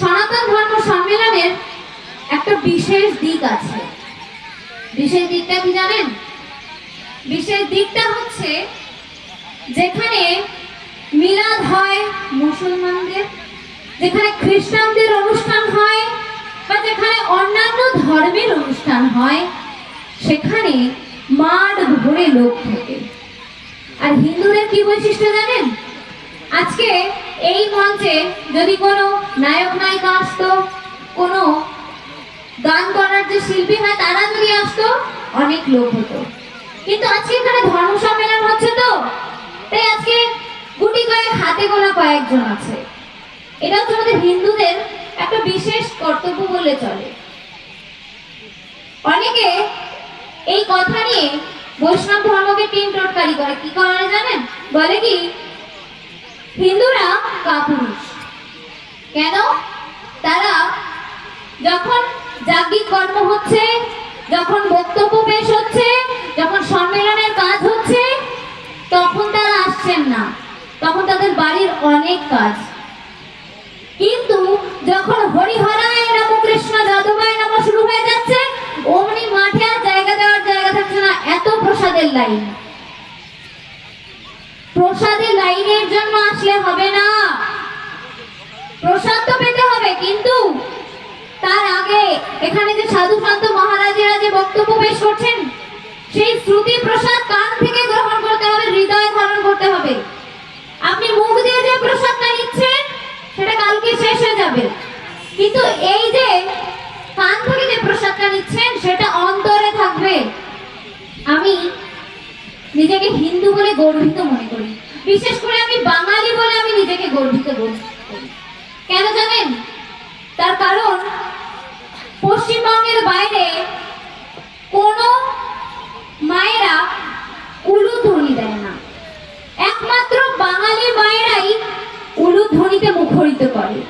সনাতন ধর্ম সম্মেলনের একটা বিশেষ দিক আছে। বিশেষ দিকটা কি জানেন? বিশেষ দিকটা হচ্ছে যেখানে মিলাদ হয় মুসলমানদের, যেখানে খ্রিস্টানদের অনুষ্ঠান হয় বা যেখানে অন্যান্য ধর্মের অনুষ্ঠান হয়, সেখানে মাঠ ভরে লোক থাকে। আর হিন্দুদের কি বৈশিষ্ট্য জানেন? আজকে এই মঞ্চে যদি কোনো নায়ক নায়িকা আসতো, কোনো গান করার যে শিল্পী হয়, তারা যদি আসতো, অনেক লোক হতো। কিন্তু আজকে এখানে ধর্ম সম্মেলন হচ্ছে তো, তাই আজকে গুটি কয়েক, হাতে গোনা কয়েকজন আছে। এটা হচ্ছে আমাদের হিন্দুদের একটা বিশেষ কর্তব্য বলে চলে। অনেকে এই কথা নিয়ে বৈষ্ণব ধর্মকে টিম টোটকারি করে। কি করে জানেন? বলে কি হিন্দুরা কাপুরুষ। কেন? তারা যখন জাগিক কর্ম হচ্ছে, যখন বক্তব্য পেশ হচ্ছে, যখন সম্মেলনের কাজ হচ্ছে, তখন তারা আসছেন না। তখন তাদের বাড়ির অনেক কাজ। কিন্তু যখন হরিহরায় নম কৃষ্ণ যাদবায় নম শুরু হয়ে যাচ্ছে, অমনি মাঠে আর জায়গা দেওয়ার জায়গা থাকছে না, এত প্রসাদের লাইন। প্রসাদের লাইনের জন্য আসলে হবে না। প্রসাদ তো পেতে হবে, কিন্তু তার আগে এখানে যে সাধু সন্ত মহারাজেরা যে বক্তব্য পেশ করছেন, সেই শ্রুতি প্রসাদ কান থেকে গ্রহণ করতে হবে, হৃদয় ধারণ করতে হবে। আপনি মুখ দিয়ে যে প্রসাদটা নিচ্ছেন সেটা কালকে শেষ হয়ে যাবে কিন্তু এই যে কান থেকে যে প্রসাদটা নিচ্ছেন সেটা অন্তরে থাকবে আমি নিজেকে হিন্দু বলে গর্বিত মনে করি। বিশেষ করে আমি বাঙালি বলে আমি নিজেকে গর্বিত করি। কেন জানেন? তার কারণ, পশ্চিমবঙ্গের বাইরে কোনো মায়েরা উলু উলুধ্বনি দেয় না। একমাত্র বাঙালি মায়েরাই উলু উলুধ্বনিতে মুখরিত করে।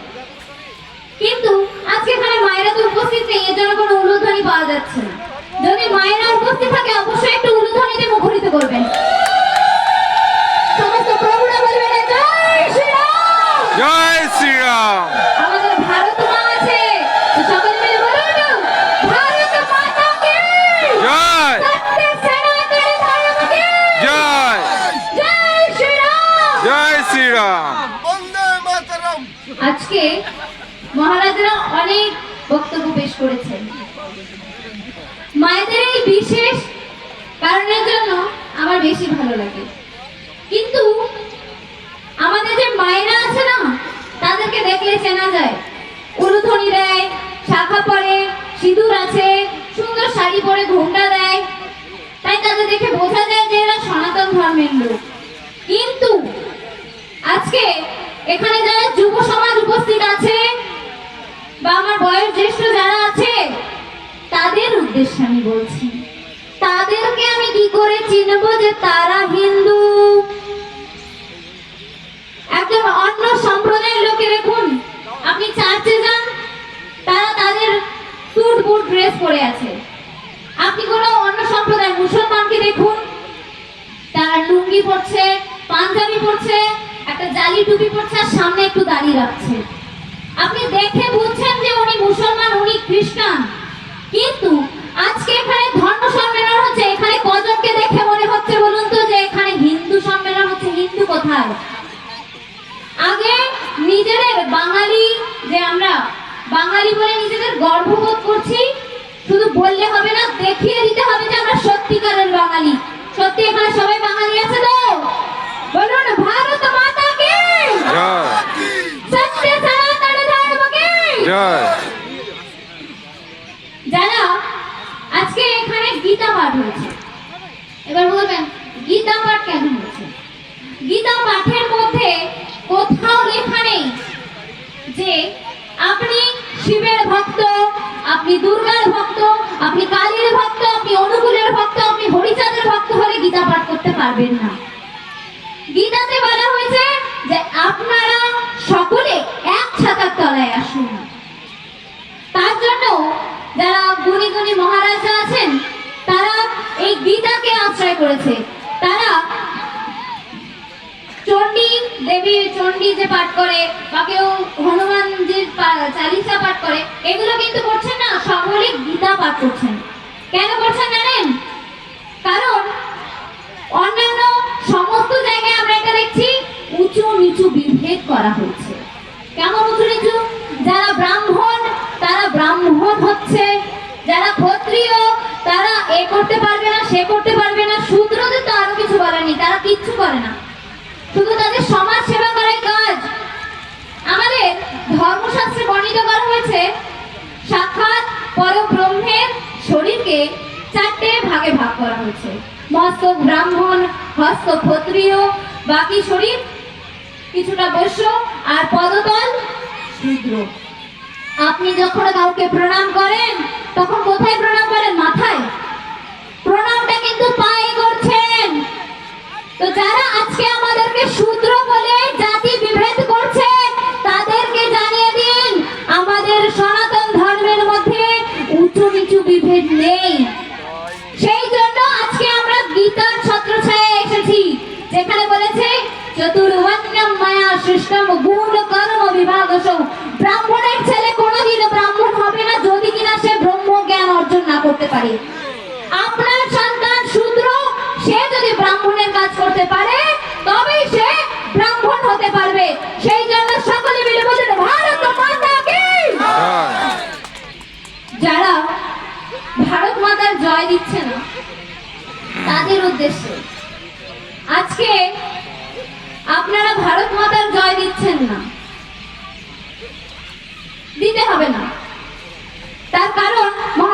কিন্তু আজকে এখানে মায়েরা তো উপস্থিত নেই, এর জন্য কোনো উলুধ্বনি পাওয়া যাচ্ছে না। যদি মায়েরা উপস্থিত থাকে, অবশ্যই একটু উলুধ্বনিতে মুখরিত করবেন। আজকে মহারাজরা অনেক বক্তব্য পেশ করেছেন। মায়েদের এই বিশেষ কারণের জন্য আমার বেশি ভালো লাগে। কিন্তু আমাদের যে মায়েরা আছে না, তাদেরকে দেখলে চেনা যায়। উলুধ্বনি দেয়, শাখা পরে, সিঁদুর আছে, সুন্দর শাড়ি পরে ঘোমটা দেয়। তাই তাদের দেখে বোঝা যায় যে এরা সনাতন ধর্মের লোক। কিন্তু আজকে এখানে যারা যুব সমাজ উপস্থিত আছে বা আমার বয়স জ্যেষ্ঠ যারা আছে, তাদের উদ্দেশ্যে আমি বলছি, তাদেরকে আমি কি করে চিনবো যে তারা হিন্দু? একজন অন্য সম্প্রদায়ের লোকে দেখুন, আপনি চার্চে যান, তারা তাদের স্যুট বুট, ড্রেস পরে আছে। আপনি কোনো অন্য সম্প্রদায় মুসলমানকে দেখুন, তারা লুঙ্গি পরছে, পাঞ্জাবি পরছে একটা জালি টুপি পরছে আর সামনে একটু দাড়ি রাখছে। আপনি দেখে বুঝছেন যে উনি মুসলমান, উনি খ্রিস্টান। কিন্তু আজকে এখানে ধর্ম সম্মেলন হচ্ছে, এখানে কজনকে দেখে মনে হচ্ছে বলুন তো যে এখানে হিন্দু সম্মেলন হচ্ছে, হিন্দু কোথায়? আগে নিজেদের বাঙালি যে আমরা, বাঙালি বলে নিজেদের গর্ববোধ করছি, শুধু বললে হবে না, দেখিয়ে দিতে হবে যে আমরা সত্যিকারের বাঙালি সত্যি এখানে সবাই বাঙালি আছে তো বলুন ভারত মাতা কি জয় সত্য সনাতন ধর্ম কি জয় যে আপনি শিবের ভক্ত, আপনি দুর্গার ভক্ত, আপনি কালীর ভক্ত, আপনি অনুকূলের ভক্ত, আপনি হরিচাঁদের ভক্ত হলে গীতা পাঠ করতে পারবেন না। গীতাতে বলা হয়েছে যে আপনারা সকলে এক ছাতার তলায় আসুন তার জন্য যারা গুণী গুণী মহারাজা আছেন, তারা এই গীতাকে আশ্রয় করেছে। তারা চণ্ডী দেবী, চণ্ডী যে পাঠ করে, বা কেউ হনুমানজির পা- চালি করে, এগুলো কিন্তু করছেন না সকলে গীতা পাঠ করছেন। কেন করছেন জানেন? কারণ অন্যান্য সমস্ত জায়গায় আমরা এটা দেখছি, উঁচু নিচু বিভেদ করা হয়েছে। কেমন উঁচু নিচু? যারা ব্রাহ্মণ, তারা ব্রাহ্মণ হচ্ছে। ক্ষত্রিয় তারা এ করতে পারবে না, সে করতে পারবে না শূদ্রদের তো আরও কিছু বলেনি তারা কিচ্ছু করে না। শুধু তাদের সমাজ সেবা করাই কাজ। আমাদের ধর্মশাস্ত্রে বর্ণিত করা হয়েছে, সাক্ষাৎ পরব্রহ্মের শরীরকে চারটে ভাগে ভাগ করা হয়েছে। মস্তক ব্রাহ্মণ, হস্ত ক্ষত্রিয়, বাকি শরীর কিছুটা বৈশ্য আর পদতল শূদ্র। আপনি যখন কাউকে প্রণাম করেন, তখন কোথায় প্রণাম করেন? মাথায়। প্রণামটা কিন্তু পায়ে করছেন। তো যারা আজকে আমাদেরকে শূদ্র বলে জাতি বিভেদ করছে, তাদেরকে জানিয়ে দিন, আমাদের সনাতন ধর্মের মধ্যে উঁচু নিচু বিভেদ নেই। সেই জন্য আজকে আমরা গীতার ছত্রছায়ায় এসেছি, যেখানে বলেছে চতুর্বর্ণম মায়া সৃষ্টম গুণ কর্ম বিভাগস। ব্রাহ্মণের করতে পারে। আপনার সন্তান শূদ্র, সে যদি ব্রাহ্মণের কাজ করতে পারে, তবেই সে ব্রাহ্মণ হতে পারবে। সেই জন্য সকলে মিলে বলুন, ভারত মাতা কি? যারা ভারত মাতার জয় দিচ্ছে না, তাদের উদ্দেশ্যে, আজকে আপনারা ভারত মাতার জয় দিচ্ছেন না। দিতে হবে না। তার কারণ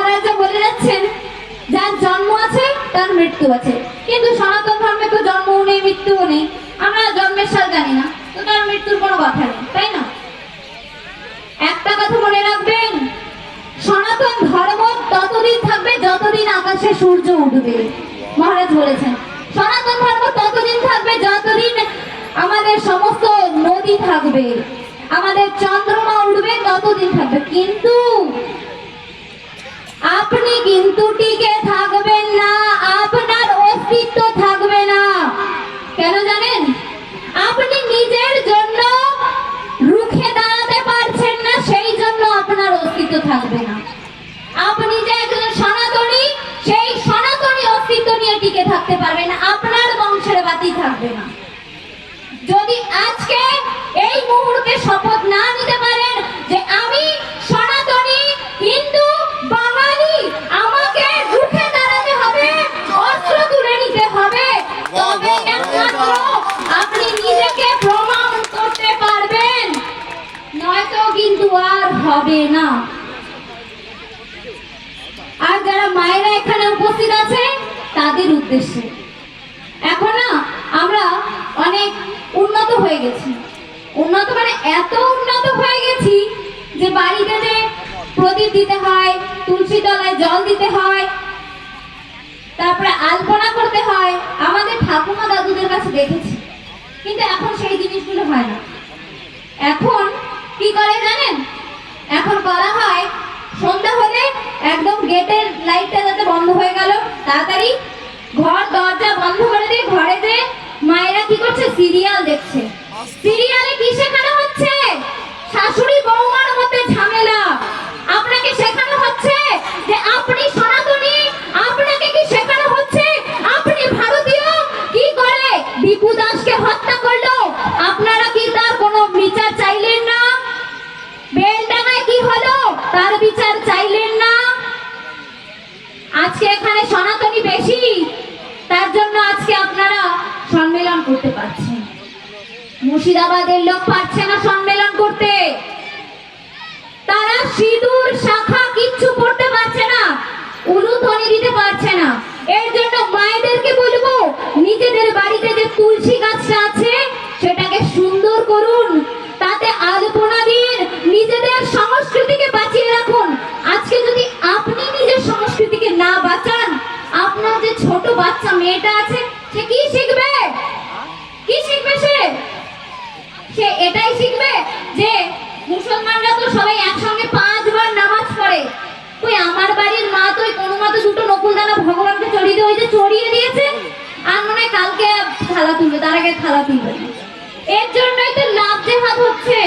মহারাজা বলে যাচ্ছেন, যার জন্ম আছে, তার মৃত্যু আছে। কিন্তু সনাতন ধর্মে তো জন্মও নেই, মৃত্যুও নেই। আমরা জন্মের সাল জানি না। তো তার মৃত্যুর কোনো কথা নেই, তাই না? একটা কথা মনে রাখবেন, সনাতন ধর্ম ততদিন থাকবে যতদিন আকাশে সূর্য উঠবে। মহারাজ বলেছেন, সনাতন ধর্ম ততদিন থাকবে যতদিন আমাদের সমস্ত নদী থাকবে। আমাদের চন্দ্রমা উঠবে, ততদিন থাকবে। কিন্তু আপনি কিন্তু টিকে থাকবেন না, আপনার অস্তিত্ব থাকবে না। কেন জানেন? আপনি নিজের জন্য রুখে দাঁড়াতে পারছেন না, সেই জন্য আপনার অস্তিত্ব থাকবে না। আপনি যে একজন সনাতনী, সেই সনাতনী অস্তিত্ব নিয়ে টিকে থাকতে পারবেন আপনার বংশের বাতি থাকবে না। যদি আজকে এই মুহূর্তে শপথ না নিতে পারেন যে আমি তবে একমাত্র আপনি নিজেকে প্রমাণ করতে পারবেন। নয়তো কিন্তু আর হবে না। আর যারা মায়েরা এখানে উপস্থিত আছে তাদের উদ্দেশ্যে। এখন না আমরা অনেক উন্নত হয়ে গেছি। উন্নত মানে এত উন্নত হয়ে গেছি যে বাড়িতে যে প্রদীপ দিতে হয় তুলসী তলায় জল দিতে হয় তারপরে আলপনা করতে হয়। আমাদের ঠাকুমা দাদুদের কাছে দেখেছি। কিন্তু এখন সেই জিনিসগুলো হয় না। এখন কি করে জানেন? এখন করা হয়, সন্ধ্যা হলে একদম গেটের লাইটটা যাতে বন্ধ হয়ে গেল, তাড়াতাড়ি ঘর, দরজা বন্ধ করে দিয়ে ঘরে যে মায়েরা কি করছে? সিরিয়াল দেখছে। সিরিয়ালে কি শেখানো হচ্ছে? শাশুড়ি বৌমার মধ্যে ঝামেলা। আপনাকে শেখানো হচ্ছে যে আপনি দাসকে হত্যা করল, আপনারা কি তার কোনো বিচার চাইলেন না? বেলডাঙায় কি হলো, তার বিচার চাইলেন না? আজকে এখানে সনাতনী বেশি, তার জন্য আজকে আপনারা সম্মেলন করতে পারছেন। মুর্শিদাবাদের লোক পারছে না সম্মেলন করতে। তারা সিঁদুর, শাখা কিচ্ছু করতে পারছে না উলুধ্বনি দিতে পারছে না। এর জন্য মায়েদেরকে বলব নিজেদের বাড়িতে যে তুলসী গাছটা আছে, সেটাকে সুন্দর করুন। তাতে আলপনা দিন, নিজেদের সংস্কৃতিকে বাঁচিয়ে রাখুন। আজকে যদি আপনি নিজের সংস্কৃতিকে না বাঁচান, আপনার যে ছোট বাচ্চা মেয়েটা আছে, সে কি শিখবে? কি শিখবে সে? সে এটাই শিখবে যে মুসলমানরা তো সবাই একসঙ্গে পাঁচবার নামাজ পড়ে। ওই আমার বাড়ির মা তো কোনো মতো দুটো নকুলদানা ভগবানকে চড়িয়ে দিয়ে ওই যে চড়িয়ে দিয়েছে? আর মনে কালকে থালা তুলবে, তার আগে থালা তুলবে। এর জন্যই তো লাভ জেহাদ হচ্ছে।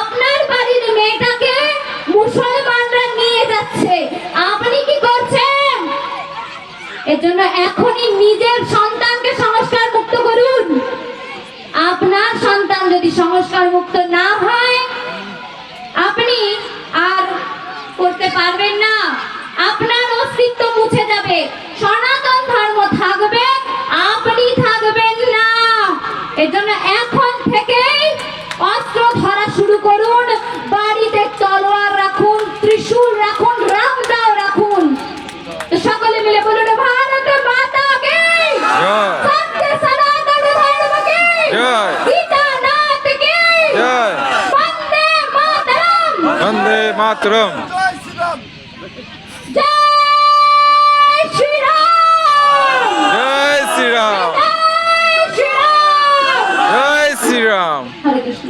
আপনার বাড়ির মেয়েটাকে মুসলমানরা নিয়ে যাচ্ছে। আপনি কি করছেন? এর জন্য এখনই নিজের সন্তানকে সংস্কার মুক্ত করুন। আপনার সন্তান যদি সংস্কার মুক্ত না হয়, আপনি আর করতে পারবেন না। আপনার অস্তিত্ব মুছে যাবে। সনাতন এর জন্য এখন থেকেই অস্ত্র ধরা শুরু করুন। বাড়িতে তলোয়ার রাখুন ত্রিশূল রাখুন রামদাও রাখুন। সকলে মিলে বলুন ভারত মাতা কে সত্য সনাতন ধর্ম কে জয়। গীতানাথ কে জয়। বন্দে মাতরম। বন্দে মাতরম।